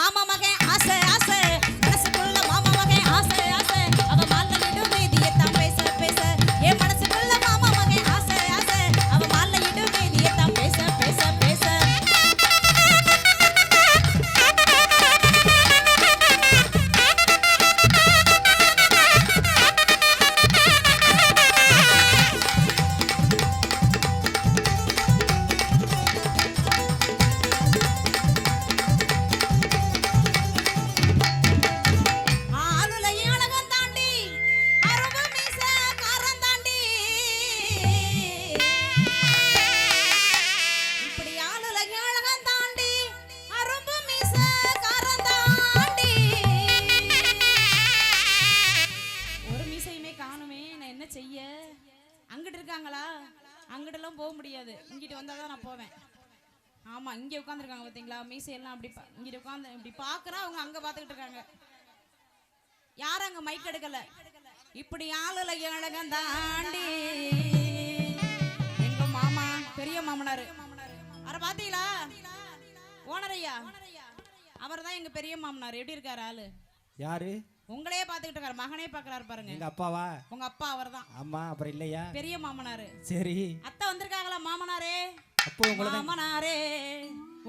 மாமா மகன் முடியாது. இங்கிட்டு வந்தால் தான் நான் போவேன். ஆமா இங்கே உட்காந்துருக்காங்க பார்த்தீங்களா? மீசையெல்லாம் அப்படி பா- இங்கிட்டு உட்காந்து இப்படி பார்க்குறா அவங்க அங்கே பார்த்துக்கிட்டு இருக்காங்க. யாரும் அங்க மைக் எடுக்கல. இப்படி ஆளுல அழகம் தாண்டி எங்க மாமா பெரிய மாமனாரு. அவரை பாத்தீங்களா ஓனர் ஐயா. அவர் தான் எங்க பெரிய மாமனார். எப்படி இருக்காரு ஆளு? யாரு? உங்களையே பாத்துக்கிட்டு இருக்காரு. மகனே பாக்குறாரு பாருங்க. எங்க அப்பாவா? உங்க அப்பா அவர்தான். ஆமா அப்புறம் இல்லையா? பெரிய மாமனாரு. சரி. அத்தை வந்திருக்காங்களா மாமனாரே? அப்போ உங்களை மாமனாரே.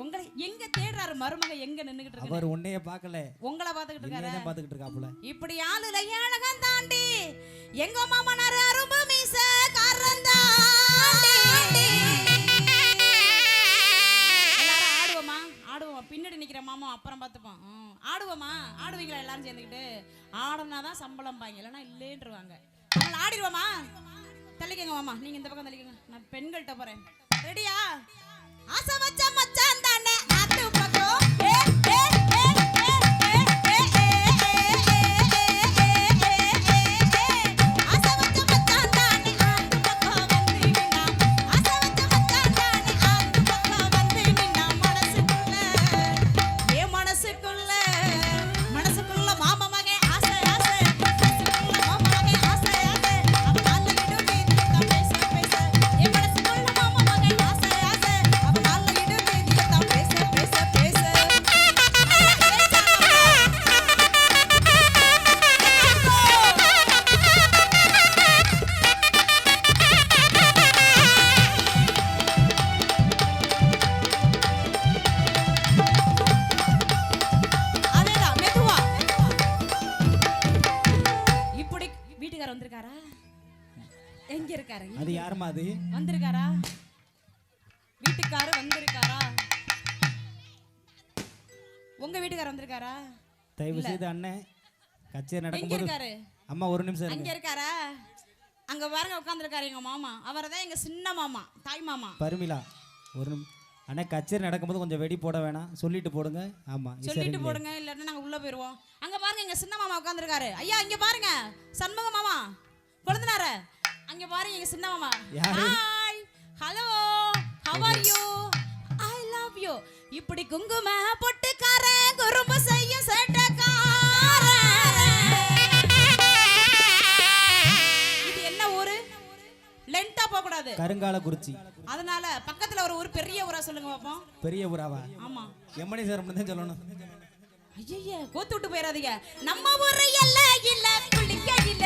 உங்களை எங்க தேடுறாரு மருமக? எங்க நின்னுகிட்டு இருக்கு அவர் உன்னைய பார்க்கல. உங்களை பாத்துக்கிட்டு இருக்காரு. பார்த்துக்கிட்டு இருக்காப்புல. இப்படி ஆளுல ஏழகம் தாண்டி. எங்க மாமனார் அரும்பு மீச எல்லாரும் ஆடுவோமா? ஆடுவோமா? பின்னாடி நிக்கிற மாமா அப்புறம் பார்த்துப்போம். ம், ஆடுவோமா? ஆடுவீங்களா எல்லாரும் சேர்ந்துக்கிட்டு ஆடுனா தான் சம்பளம் பாங்க இல்லைன்னா இல்லைன்றவாங்க. அவங்கள ஆடிடுவோமா தள்ளிக்கங்க மாமா. நீங்க இந்த பக்கம் தள்ளிக்கங்க. நான் பெண்கள்கிட்ட போறேன். ரெடியா? ஆசை வச்ச மச்சான் தானே. இருக்காரு அது யாருமா அது? வந்திருக்காரா? வீட்டுக்காரர் வந்திருக்காரா? உங்க வீட்டுக்காரர் வந்திருக்காரா? தயவு செய்து அண்ணன் கச்சேரி நடக்கும்போது அம்மா ஒரு நிமிஷம் அங்க இருக்காரா? அங்க பாருங்க உட்காந்துருக்காரு எங்க மாமா. அவர் தான் எங்க சின்ன மாமா தாய் மாமா. பருமிலா ஒரு நிமி அண்ணா கச்சேரி நடக்கும்போது கொஞ்சம் வெடி போட வேணாம். சொல்லிட்டு போடுங்க. ஆமா சொல்லிட்டு போடுங்க இல்லைன்னா நாங்க உள்ள போயிருவோம். அங்க பாருங்க எங்க சின்ன மாமா உட்காந்துருக்காரு ஐயா இங்க பாருங்க. சண்முக மாமா கொழுந்தனார அங்க பாருங்க எங்க சின்ன மாமா? Hi hello how are you I love you இப்படி குங்கும பொட்டுக்காரன் குறும்பு செய்யும் இது என்ன ஊரு? லென்ட்டா போக கூடாது கருங்கால குறிச்சி அதனால பக்கத்துல ஒரு ஊர் பெரிய ஊரா சொல்லுங்க பாப்போம். பெரிய ஊராவா? ஆமா. எம்மணி சார் தான் சொல்லணும். ஐயய்ய கோத்து விட்டு போயிடாதீங்க. நம்ம ஊரு எல்ல இல்ல குளிக்க இல்ல.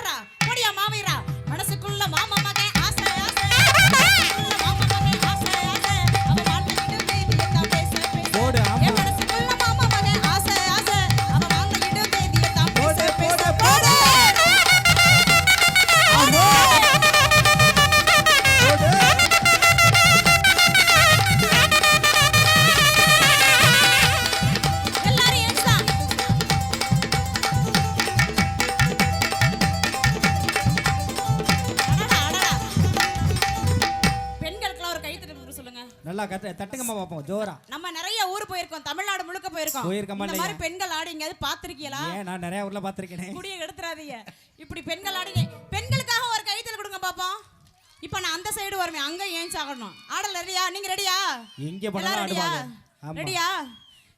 போடுறா. போடியா மாவீரா? மனசுக்குள்ள மாமா மகன் ஆசை ஆசை. நல்லா கத்த தட்டுங்கம்மா பார்ப்போம் ஜோரா. நம்ம நிறைய ஊர் போயிருக்கோம். தமிழ்நாடு முழுக்க போயிருக்கோம். போயிருக்கோமா இந்த மாதிரி பெண்கள் ஆடி எங்கேயாவது பாத்திருக்கீங்களா ஏன் நான் நிறைய ஊர்ல பார்த்துருக்கேனே. முடிய எடுத்துறாதீங்க இப்படி பெண்கள் ஆடிங்க. பெண்களுக்காக ஒரு கைத்தல் கொடுங்க பாப்போம். இப்போ நான் அந்த சைடு வருவேன். அங்க ஏன் ஆகணும் ஆடல ரெடியா? நீங்க ரெடியா? எங்கே பண்ணாலும் ரெடியா?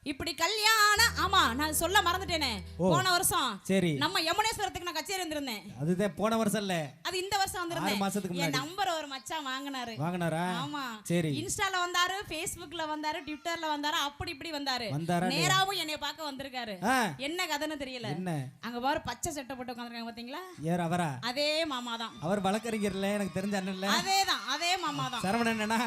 இப்படி கல்யாணம் ஆமா நான் சொல்ல மறந்துட்டேனே. போன வருஷம் சரி. நம்ம யமுனேஸ்வரத்துக்கு நான் கச்சேரி இருந்திருந்தேன் அதுதான் போன வருஷம் இல்ல. அது இந்த வருஷம் வந்திருந்தேன். மாசத்துக்கு என் நம்பர் ஒரு மச்சான் வாங்கினாரு. வாங்கினாரா? ஆமா. சரி. இன்ஸ்டால வந்தாரு ஃபேஸ்புக்ல வந்தாரு ட்விட்டர்ல வந்தாரு அப்படி இப்படி வந்தாரு. நேராவும் என்னைய பார்க்க வந்திருக்காரு. என்ன கதைன்னு தெரியல. என்ன? அங்க பாரு பச்சை சட்டை போட்டு உட்காந்துருக்காங்க பாத்தீங்களா? யார் அவரா? அதே மாமா தான் அவர் வழக்கறிஞர்ல எனக்கு தெரிஞ்ச அண்ணன்ல அதேதான் அதே மாமா தான் சரவணண்ணா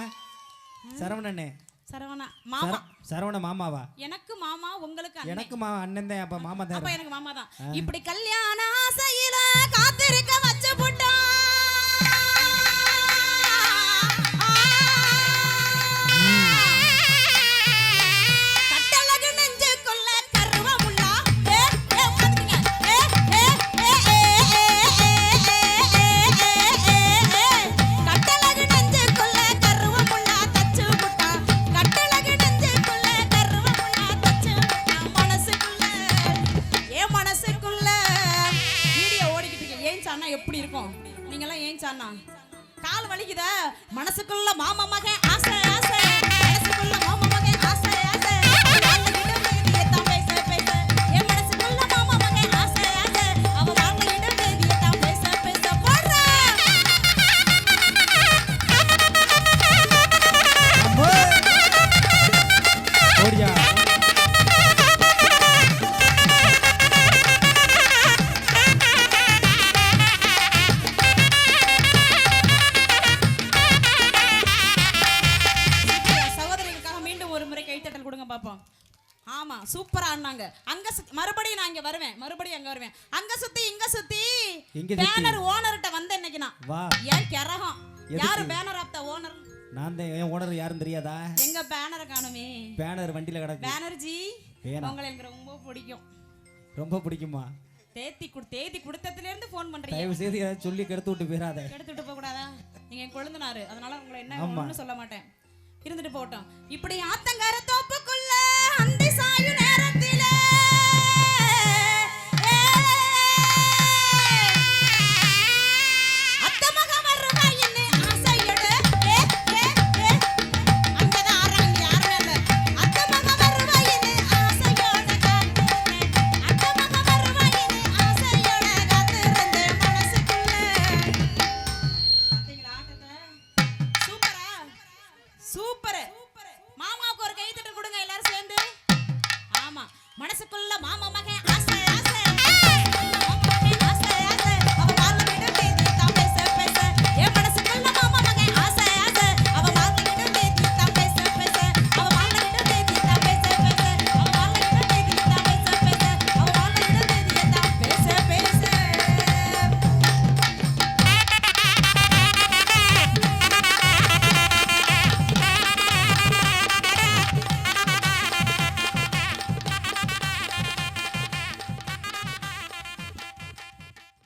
சரவணண்ணே சரவணா மாமா. சர- சரவண மாமாவா? எனக்கு மாமா உங்களுக்கு. எனக்கு மா அண்ணன் தான் அப்ப மாமா தான் அப்ப எனக்கு மாமா தான். இப்படி கல்யாண ஆசையில காத்திருக்க வச்சு போட்டான் எப்படி இருக்கும்? நீங்கெல்லாம் ஏன் சாண்ணா கால் வலிக்குதா? மனசுக்குள்ள மாமா மகன் ஆசை ஆசை. மனசுக்குள்ள மாமா மகன் ஆசை ஆசை. வாழ்க்கையிடம் ஆமா சூப்பரா ஆடினாங்க. அங்க மறுபடியும் நான் இங்க வருவேன் மறுபடியும் அங்க வருவேன். அங்க சுத்தி இங்க சுத்தி? பேனர் ஓனர்கிட்ட வந்த இன்னைக்கு நான். வா. ஏன் கிரகம்? யாரு பேனர் ஆப்த ஓனர் நான் தான் என் ஓனர் யாரும் தெரியாதா? எங்க பேனரை காணுமே? பேனர் வண்டியில கிடக்கு. பேனர்ஜி பேனா. உங்களை எனக்கு ரொம்ப பிடிக்கும். ரொம்ப பிடிக்குமா? தேத்தி குடு தேதி கொடுத்ததுல இருந்து ஃபோன் பண்றீங்க. தயவு செய்து ஏதாவது சொல்லி கெடுத்து விட்டு போயிடாத. எடுத்துட்டு போக கூடாதா? நீங்க என் கொழுந்தனாரு. அதனால உங்களை என்ன சொல்ல மாட்டேன். இருந்துட்டு போகட்டும். இப்படி ஆத்தங்கர தோப்புக்குள்ள you now.